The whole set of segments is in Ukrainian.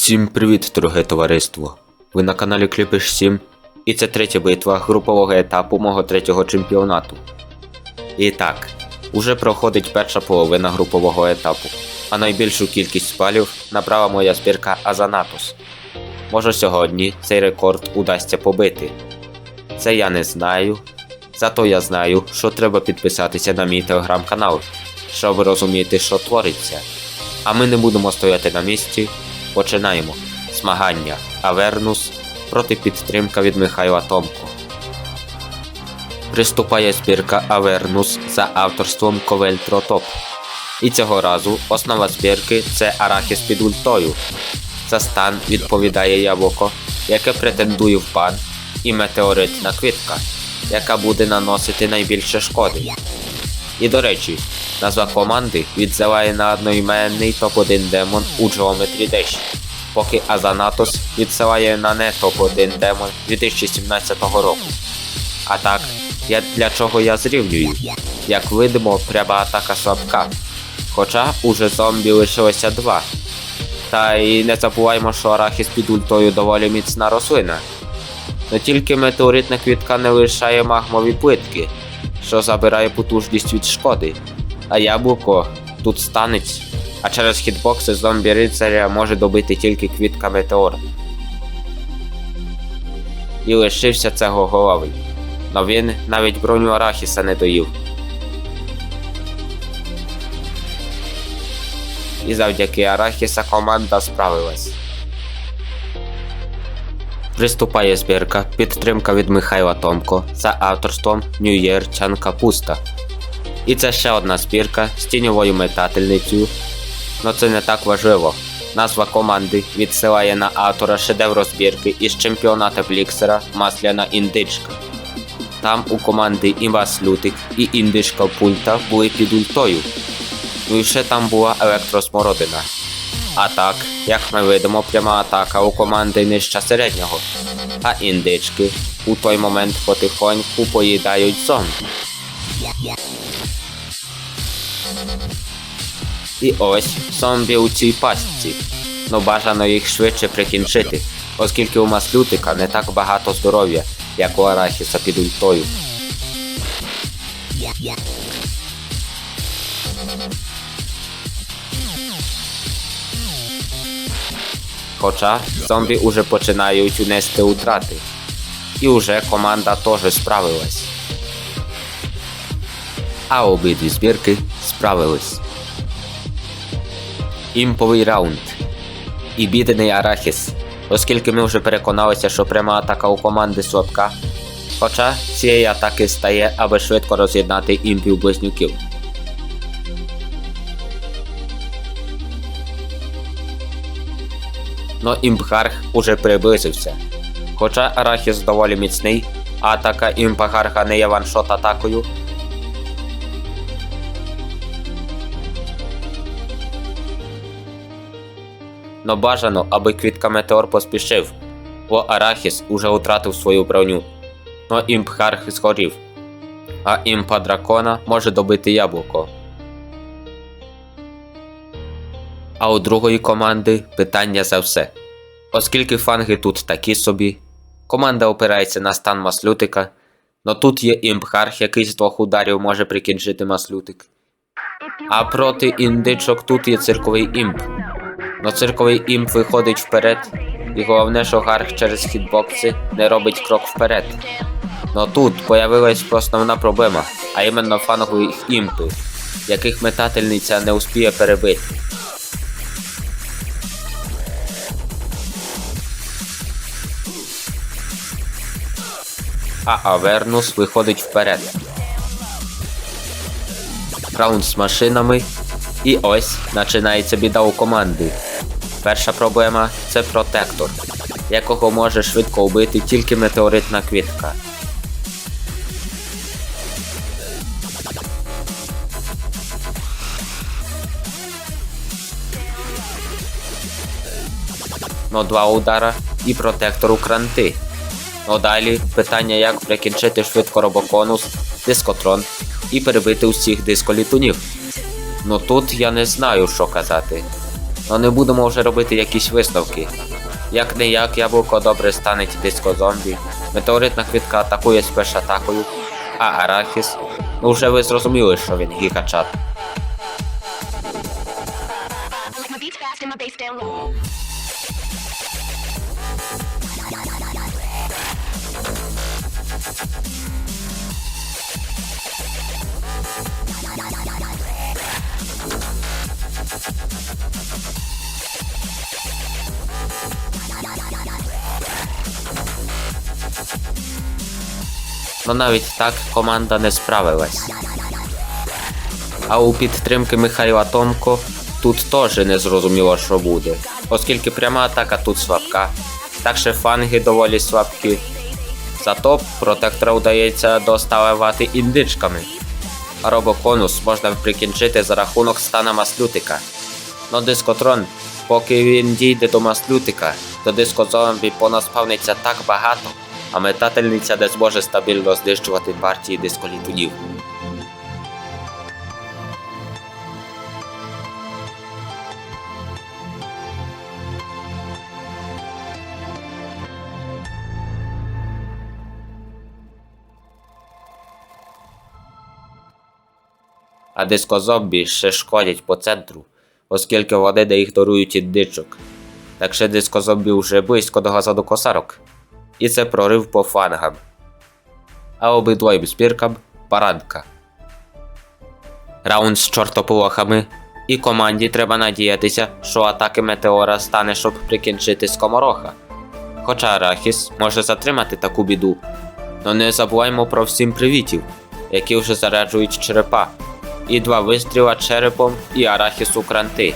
Всім привіт, дороге товариство! Ви на каналі Кліпиш 7 і це третя битва групового етапу мого третього чемпіонату. І так, уже проходить перша половина групового етапу, а найбільшу кількість балів набрала моя збірка Азанатос. Може сьогодні цей рекорд удасться побити. Це я не знаю. Зато я знаю, що треба підписатися на мій телеграм-канал, щоб розуміти, що твориться. А ми не будемо стояти на місці. Починаємо. Змагання Авернус проти підтримка від Михайла Томко. Приступає збірка Авернус за авторством Ковельтро Топ. І цього разу основа збірки це арахіс під ультою. За стан відповідає яблуко, яке претендує в бан, і метеоритна квітка, яка буде наносити найбільше шкоди. І до речі, назва команди відзиває на одноіменний топ-1 демон у Geometry Dash, поки Азанатос відсилає на не топ-1 демон 2017 року. А так, я, для чого я зрівнюю? Як видимо, пряма атака слабка. Хоча уже зомбі лишилося два. Та і не забуваймо, що арахіс під ультою доволі міцна рослина. Не тільки метеоритна квітка не лишає магмові плитки, що забирає потужність від шкоди, а яблуко тут станеться, а через хітбокси зомбі рицаря може добити тільки квітка метеора. І лишився цього головий. Но він навіть броню Арахіса не доїв. І завдяки Арахіса команда справилась. Приступає збірка, підтримка від Михайла Томко за авторством New Year Чан Капуста. І це ще одна збірка з тіньовою метательницею. Но це не так важливо. Назва команди відсилає на автора шедевру збірки із чемпіоната Бліксера Масляна індичка. Там у команди і Лютик, і індичка пульта були під ультою. Ну і ще там була електросмородина. А так, як ми видимо, пряма атака у команди нижча середнього. А індички у той момент потихоньку поїдають зомбі. І ось зомбі у цій пастці. Ну бажано їх швидше прикінчити, оскільки у маслютика не так багато здоров'я, як у Арахіса під ультою. Хоча зомбі уже починають унести утрати. І уже команда теж справилась. А обидві збірки справились. Імповий раунд. І бідений Арахіс, оскільки ми вже переконалися, що пряма атака у команди слабка. Хоча цієї атаки стає, аби швидко роз'єднати імпів близнюків. Но імпгарх уже приблизився. Хоча Арахіс доволі міцний, атака імпгарха не є ваншот атакою, но бажано, аби квітка Метеор поспішив, бо Арахіс уже втратив свою броню. Но імпхарх згорів, а імпа дракона може добити яблуко. А у другої команди питання за все. Оскільки фанги тут такі собі, команда опирається на стан маслютика, но тут є імпхарх, який з двох ударів може прикінчити маслютик. А проти індичок тут є цирковий імп. Но цирковий імп виходить вперед, і головне, що гарх через хітбокси не робить крок вперед. Но тут появилась основна проблема, а іменно фангові імпи, яких метательниця не успіє перебити. А Авернус виходить вперед. Раунд з машинами. І ось починається біда у команди. Перша проблема це протектор, якого може швидко вбити тільки метеоритна квітка. Но два удара і протектор у кранти. Ну далі питання, як прикінчити швидко робоконус, дискотрон і перебити усіх дисколітунів. Ну тут я не знаю, що казати. Ну не будемо вже робити якісь висновки. Як не як яблуко добре стане диско зомбі, метеоритна квітка атакує спеш-атакою, а Арахіс, ну вже ви зрозуміли, що він гігачат. Ну навіть так команда не справилась. А у підтримки Михайла Томко тут теж не зрозуміло, що буде, оскільки пряма атака тут слабка, так що фанги доволі слабкі. Зато протектора вдається доставати індичками. А робоконус можна прикінчити за рахунок стана маслютика. Но дискотрон, поки він дійде до маслютика, то дискозомбі понаспавниться так багато, а метательниця не зможе стабільно знищувати партії дисколітунів. А дискозомбі ще шкодять по центру, оскільки вони не ігнорують індичок. Так що дискозомбі вже близько до газону косарок. І це прорив по фангам. А обидвоїм збіркам парадка. Раунд з чортополохами. І команді треба надіятися, що атаки метеора стане, щоб прикінчити скомороха. Хоча Арахіс може затримати таку біду. Но не забуваймо про всім привітів, які вже заряджують черепа. І два вистріла черепом і арахіс у кранти.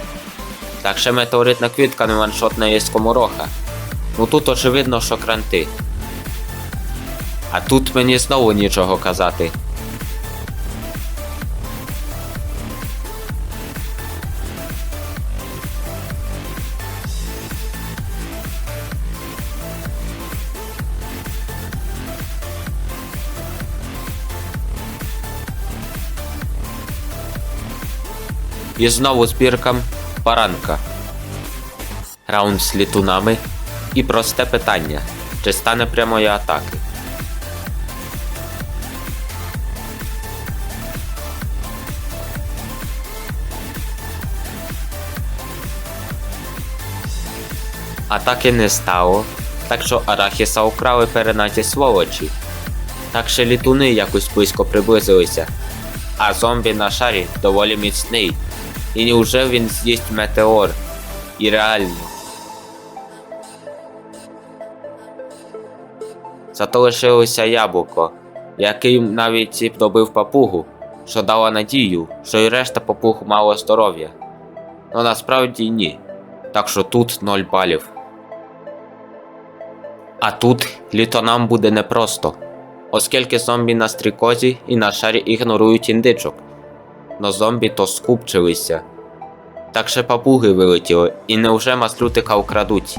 Так ще метеоритна квітка не ваншотна є скомороха. Ну тут очевидно, що кранти. А тут мені знову нічого казати. І знову збіркам баранка. Раунд з літунами. І просте питання: чи стане прямої атаки? Атаки не стало, так що Арахіса украли перенаті сволочі. Так що літуни якось близько приблизилися, а зомбі на шарі доволі міцний. І неуже він з'їсть метеор? І реально. Зато лишилося яблуко, який навіть і добив папугу, що дала надію, що і решта папуг мало здоров'я. Ну насправді ні. Так що тут 0 балів. А тут літонам буде непросто, оскільки зомбі на стрікозі і на шарі ігнорують індичок. Но зомбі то скупчилися. Так ще папуги вилетіли, і невже маслютика украдуть.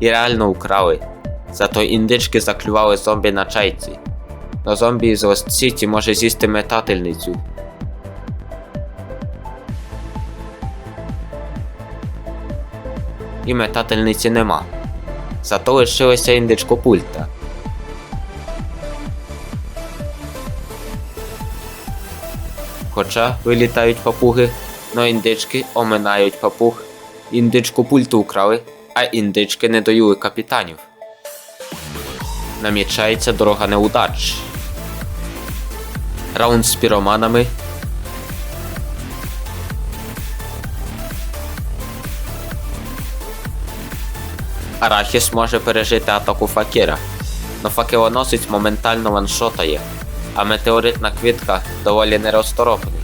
І реально украли. Зато індички заклювали зомбі на чайці. Но зомбі із Лост-Сіті може з'їсти метательницю. І метательниці нема. Зато лишилося індичко пульта. Хоча вилітають папуги, но індички оминають папуг. Індичку пульту украли, а індички не доюли капітанів. Намічається дорога неудач. Раунд з піроманами. Арахіс може пережити атаку факіра, но факелоносець моментально ваншотає, а метеоритна квітка доволі неросторопний.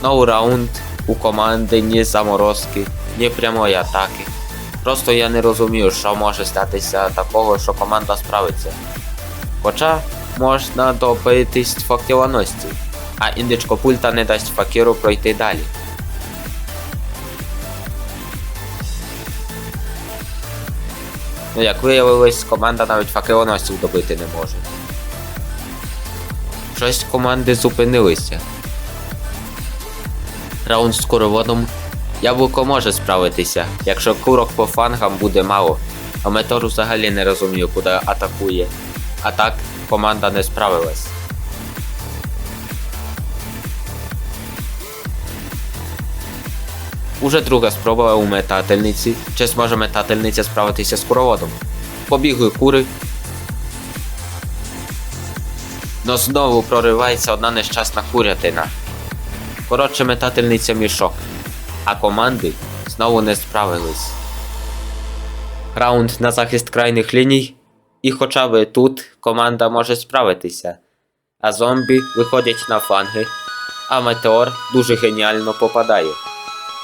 Знову раунд у команди ні заморозки, ні прямої атаки. Просто я не розумію, що може статися такого, що команда справиться. Хоча можна добитись факелоносців, а індичко пульта не дасть факіру пройти далі. Ну, як виявилось, команда навіть факелоносців добити не може. Щось команди зупинилися. Раунд з короводом. Яблуко може справитися, якщо курок по фангам буде мало, а метор взагалі не розуміє, куди атакує. А так, команда не справилась. Уже друга спроба у метательниці. Чи зможе метательниця справитися з куроводом? Побігли кури. Но знову проривається одна нещасна курятина. Коротше, метательниця мішок. А команди знову не справились. Раунд на захист крайніх ліній. І хоча би тут команда може справитися. А зомбі виходять на фланги, а метеор дуже геніально попадає.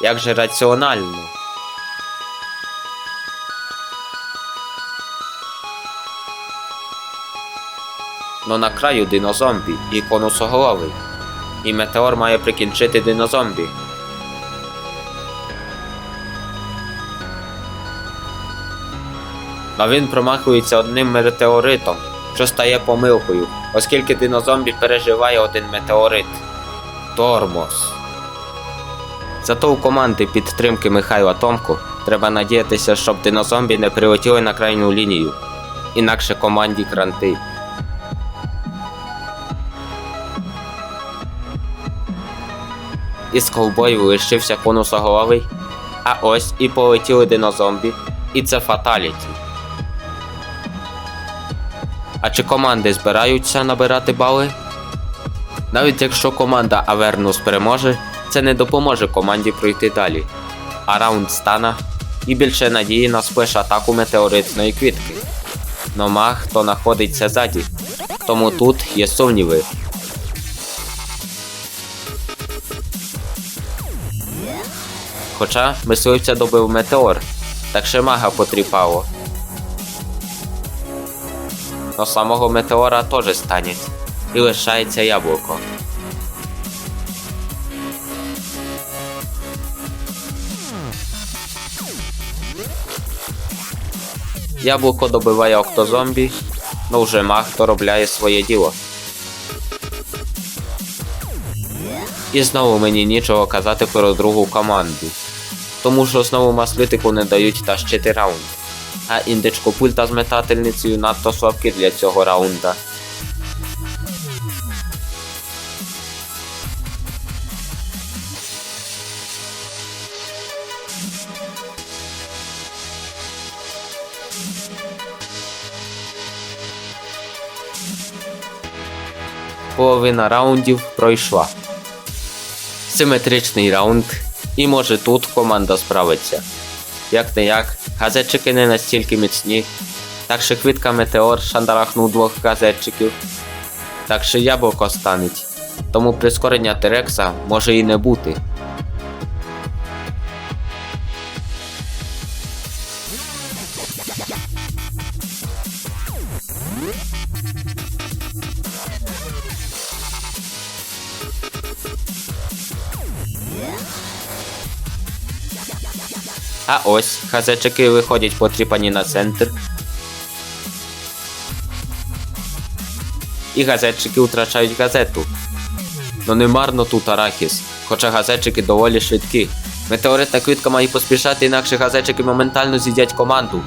Як же раціонально. Но на краю динозомбі і конусоголовий. І метеор має прикінчити динозомбі. Но він промахується одним метеоритом, що стає помилкою, оскільки динозомбі переживає один метеорит. Тормоз. Зато у команди підтримки Михайла Томко треба надіятися, щоб динозомбі не прилетіли на крайню лінію. Інакше команді кранти. Із ковбоїв лишився конусоголовий, а ось і полетіли динозомбі, і це фаталіті. А чи команди збираються набирати бали? Навіть якщо команда Авернус переможе, це не допоможе команді пройти далі. А раунд стана і більше надії на сплеш атаку метеоритної квітки. Но маг хто знаходиться ззаді, тому тут є сумніви. Хоча мисливця добив метеор, так ще мага потріпало. Но самого метеора теж станеть. І лишається яблуко. Яблуко добиває октозомбі, но вже маг доробляє своє діло. І знову мені нічого казати про другу команду. Тому що знову маслитику не дають тащити раунд. А індичко пульта з метательницею надто слабкі для цього раунда. Половина раундів пройшла. Симетричний раунд, і може тут команда справиться. Як не як, газетчики не настільки міцні, так що квітка Метеор шандарахнув двох газетчиків, так що яблуко станеть, тому прискорення Терекса може і не бути. А ось газетчики виходять потріпані на центр. І газетчики втрачають газету. Ну не марно тут арахіс, хоча газетчики доволі швидкі. Метеоритна квітка має поспішати, інакше газетчики моментально з'їдять команду.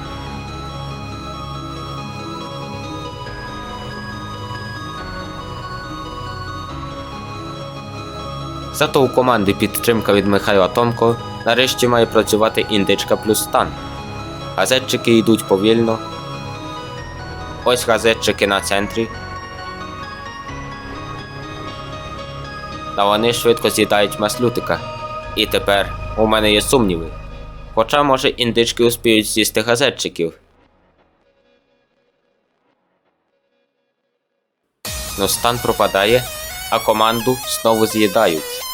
Зато у команди підтримка від Михайла Томко нарешті має працювати індичка плюс стан. Газетчики йдуть повільно. Ось газетчики на центрі. Та вони швидко з'їдають маслютика. І тепер у мене є сумніви. Хоча, може, індички успіють з'їсти газетчиків. Но стан пропадає, а команду знову з'їдають.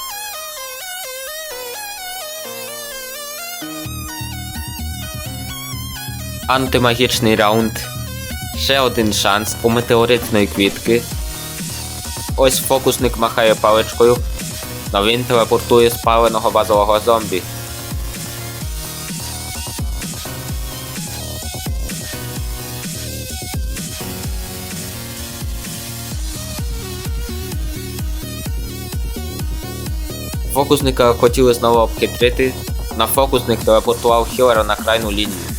Антимагічний раунд. Ще один шанс у метеоритної квітки. Ось фокусник махає паличкою, но він телепортує спаленого базового зомбі. Фокусника хотіли знову обхитрити, на фокусник телепортував Хілера на крайну лінію.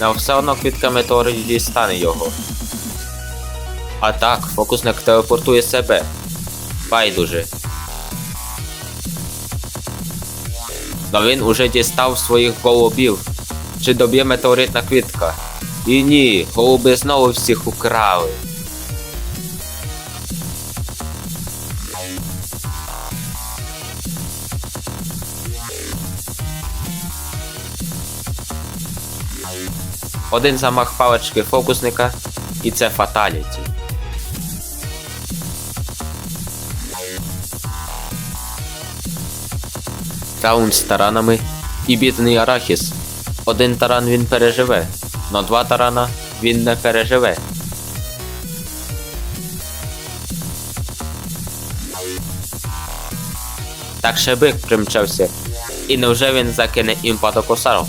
На все одно квітка метеоритів дістане його. А так, фокусник телепортує себе. Байдуже. Но він уже дістав своїх голубів. Чи доб'є метеоритна квітка? І ні, голуби знову всіх украли. Один замах палички фокусника, і це фаталіті. Раунд з таранами і бідний Арахіс. Один таран він переживе, но два тарана він не переживе. Так ще бик примчався. І невже він закине імпа до косарок?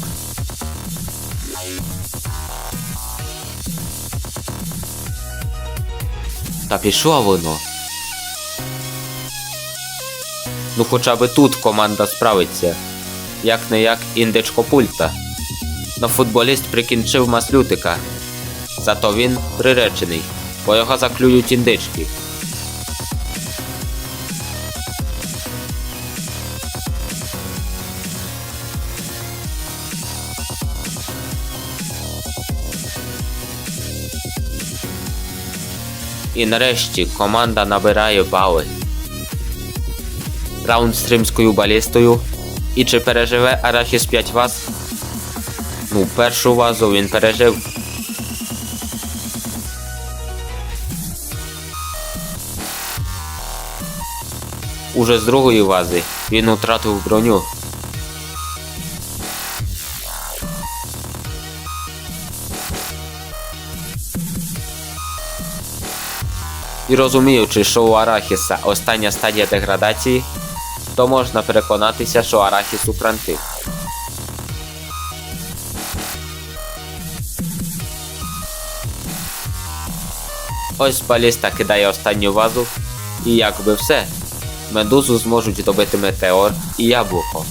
Та пішло воно. Ну хоча би тут команда справиться. Як не як індичко пульта. Но футболіст прикінчив маслютика. Зато він приречений, бо його заклюють індички. І нарешті команда набирає бали. Раунд з римською балістою. І чи переживе Арахіс 5 ваз? Ну, першу вазу він пережив. Уже з другої вази він втратив броню. І розуміючи, що у Арахіса остання стадія деградації, то можна переконатися, що Арахіс у кранти. Ось баліста кидає останню вазу, і якби все. Медузу зможуть добити метеор і яблуко.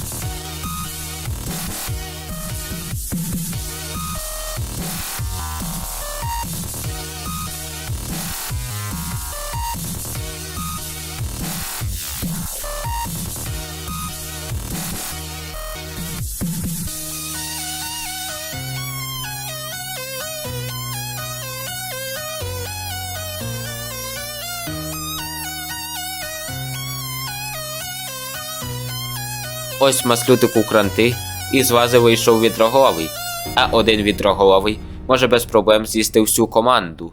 Ось маслютик у кранти, і з вази вийшов відроголовий, а один відроголовий може без проблем з'їсти всю команду.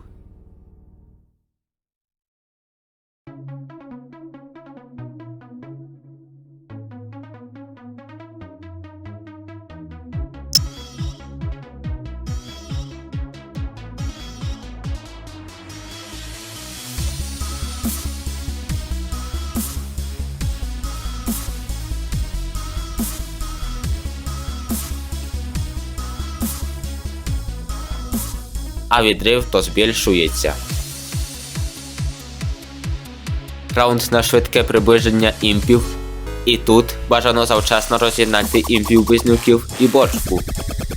А відрив то збільшується. Раунд на швидке приближення імпів. І тут бажано завчасно роз'єднати імпів близнюків і бочку.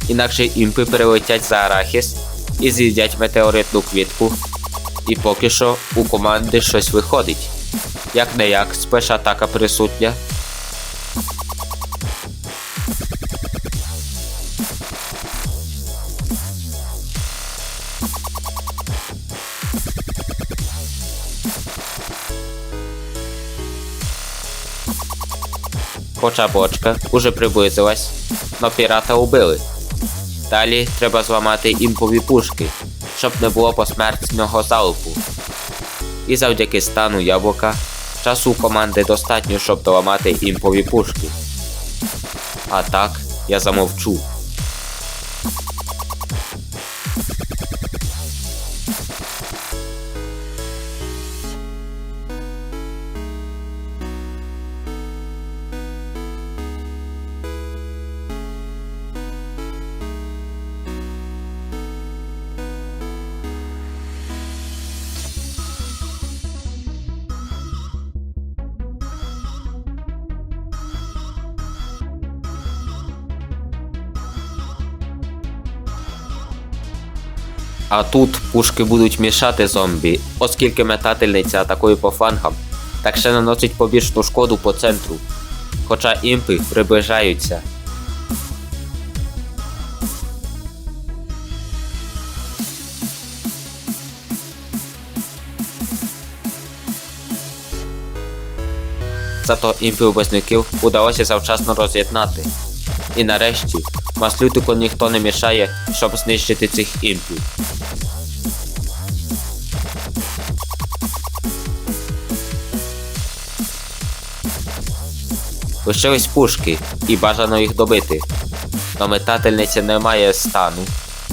Інакше імпи перелетять за арахіс і з'їдять метеоритну квітку. І поки що у команди щось виходить. Як не як, спеш атака присутня. Хоча бочка уже приблизилась, но пірата убили. Далі треба зламати імпові пушки, щоб не було посмертного залпу. І завдяки стану яблука, часу команди достатньо, щоб доламати імпові пушки. А так, я замовчу. Тут пушки будуть мішати зомбі, оскільки метательниця атакує по флангам, так ще наносить побічну шкоду по центру. Хоча імпи приближаються. Зато імпів близнюків удалося завчасно роз'єднати. І нарешті маслютику ніхто не мішає, щоб знищити цих імпів. Лишились пушки, і бажано їх добити. Но метательниця не має стану,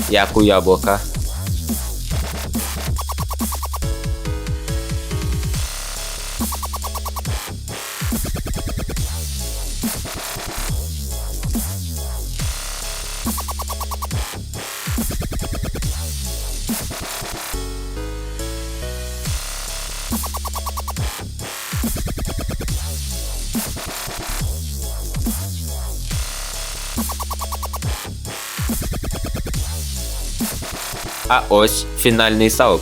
як у яблука. А ось фінальний залп.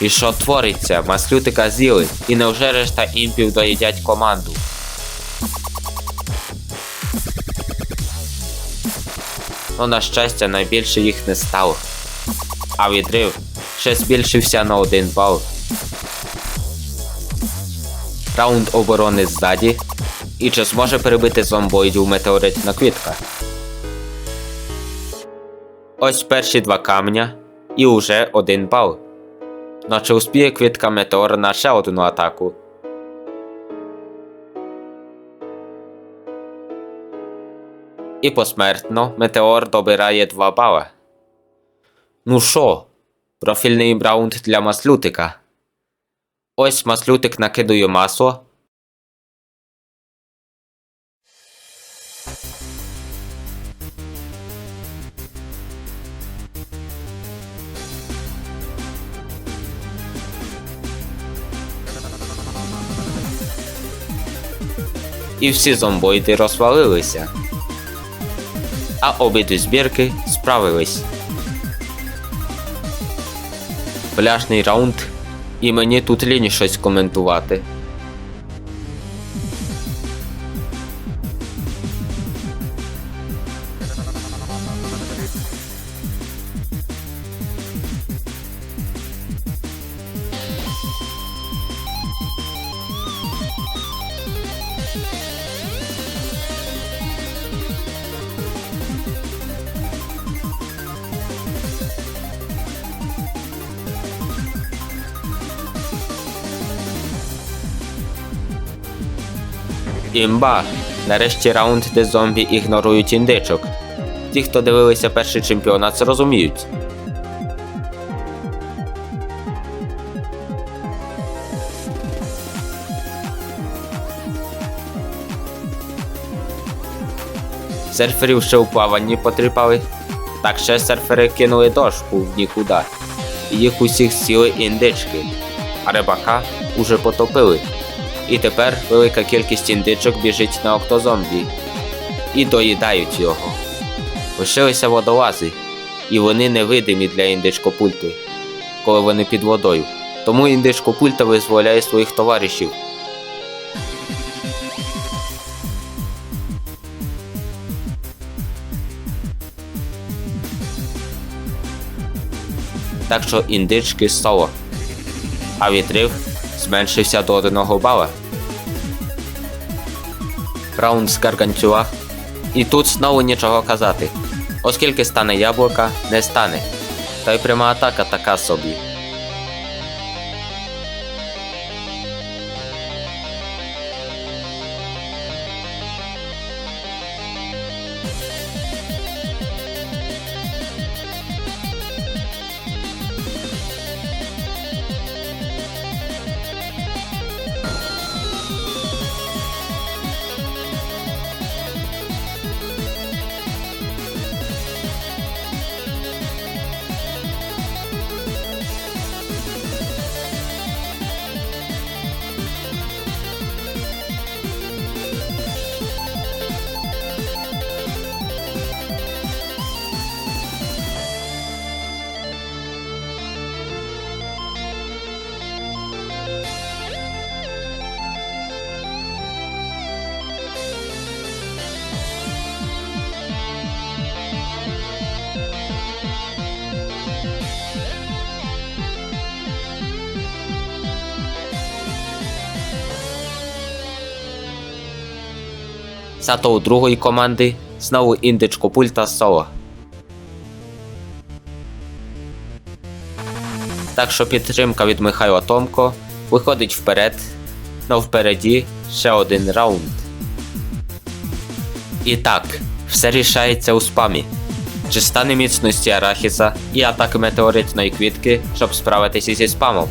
І що твориться? Маслютика з'їли, і невже решта імпів доїдять команду? Ну, на щастя, найбільше їх не стало. А відрив ще збільшився на один бал. Раунд оборони ззаді. І чи зможе перебити зомбоїдів метеоритна квітка? Ось перші два камня і уже один бал. Но чи успіє квітка метеор на ще одну атаку? І посмертно метеор добирає 2 бала. Ну що, профільний раунд для маслютика. Ось маслютик накидує масло. І всі зомбоїди розвалилися. А обидві збірки справились. Пляжний раунд, і мені тут лінь щось коментувати. Імба! Нарешті раунд, де зомбі ігнорують індичок. Ті, хто дивилися перший чемпіонат, зрозуміють. Серферів ще у плаванні потріпали. Так ще серфери кинули дошку в нікуди. Їх усіх сіли індички, а рибака уже потопили. І тепер велика кількість індичок біжить на октозомбі і доїдають його. Лишилися водолази, і вони невидимі для індичкопульти, коли вони під водою. Тому індичкопульта визволяє своїх товаришів. Так що індички соло. А відрив зменшився до 1 бала. Раунд з Гаргантюа. І тут знову нічого казати. Оскільки стане яблука, не стане. Та й пряма атака така собі. Зато у другої команди знову індичко пульта соло. Так що підтримка від Михайла Томко виходить вперед, но впереді ще один раунд. І так, все рішається у спамі. Чи стане міцності арахіса і атаки метеоритної квітки, щоб справитися зі спамом?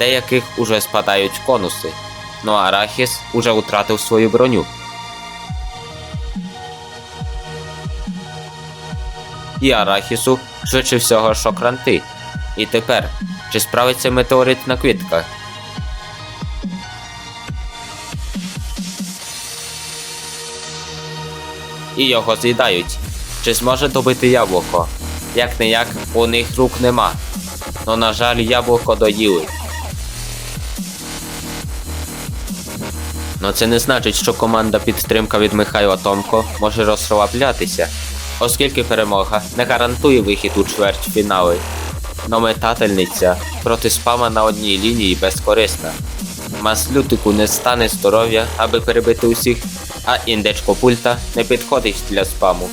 З деяких уже спадають конуси, но Арахіс уже втратив свою броню. І Арахісу швидше всього шокранти. І тепер, чи справиться метеоритна квітка? І його з'їдають. Чи зможе добити яблуко? Як не як, у них рук нема. Но на жаль, яблуко доїли. Но це не значить, що команда підтримка від Михайла Томко може розслаблятися, оскільки перемога не гарантує вихід у чвертьфінали. Но метательниця проти спама на одній лінії безкорисна. Маслютику не стане здоров'я, аби перебити усіх, а індечко пульта не підходить для спаму.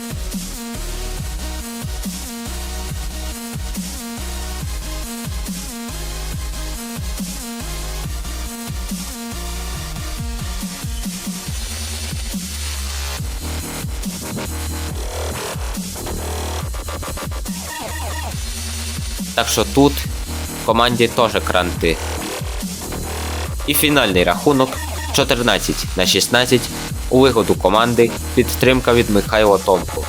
Так що тут команді теж кранти. І фінальний рахунок 14 на 16 у вигоду команди підтримка від Михайла Томко.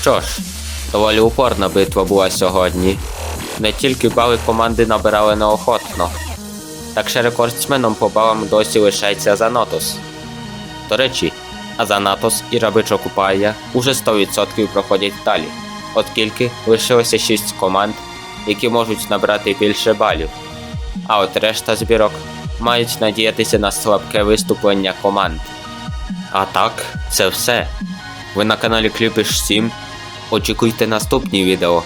Що ж, доволі упорна битва була сьогодні. Не тільки бали команди набирали неохотно, так ще рекордсменом по балам досі лишається Занотос. До речі, Азанатос і Рабичо Купая уже 100% проходять далі, оскільки лишилося 6 команд, які можуть набрати більше балів. А от решта збірок мають надіятися на слабке виступлення команд. А так, це все. Ви на каналі Кліпиш 7. Очікуйте наступні відео.